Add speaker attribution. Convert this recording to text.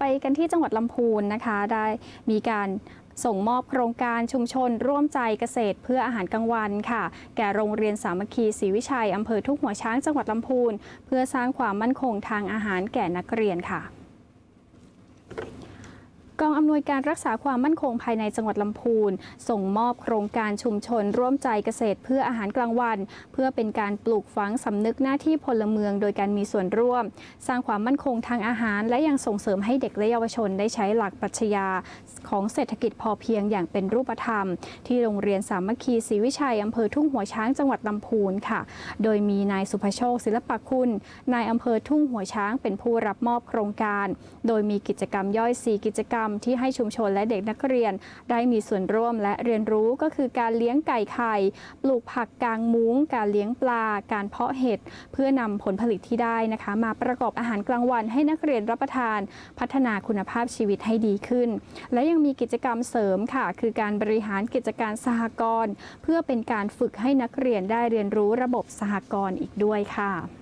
Speaker 1: ไปกันที่จังหวัดลำพูนนะคะ ได้มีการส่งมอบโครงการชุมชน ร่วมใจเกษตรเพื่ออาหารกลางวันค่ะ แก่โรงเรียนสามัคคีศรีวิชัยอำเภอทุ่งหัวช้างจังหวัดลำพูน เพื่อสร้างความมั่นคงทางอาหารแก่นักเรียนค่ะ กองอำนวยการรักษาความมั่นคงภายในจังหวัดลำพูน ส่งมอบโครงการชุมชนร่วมใจเกษตรเพื่ออาหารกลางวัน เพื่อเป็นการปลูกฝังสำนึกหน้าที่พลเมือง โดยการมีส่วนร่วม สร้างความมั่นคงทางอาหาร และยังส่งเสริมให้เด็กและเยาวชนได้ใช้หลักปรัชญาของเศรษฐกิจพอเพียงอย่างเป็นรูปธรรม ที่โรงเรียนสามัคคีศรีวิชัยอำเภอทุ่งหัวช้างจังหวัดลำพูนค่ะ โดยมีนายสุภโชคศิลปคุณ นายอำเภอทุ่งหัวช้างเป็นผู้รับมอบโครงการ โดยมีกิจกรรมย่อย4กิจกรรมที่ให้ชุมชนและเด็กนักเรียน ได้มีส่วนร่วมและเรียนรู้ก็คือการเลี้ยงไก่ไข่ ปลูกผักกางมุ้ง การเลี้ยงปลา การเพาะเห็ด เพื่อนำผลผลิตที่ได้นะคะ มาประกอบอาหารกลางวันให้นักเรียนรับประทาน พัฒนาคุณภาพชีวิตให้ดีขึ้น และยังมีกิจกรรมเสริมค่ะ คือการบริหารกิจการสหกรณ์เพื่อเป็นการฝึกให้นักเรียนได้เรียนรู้ระบบสหกรณ์อีกด้วยค่ะ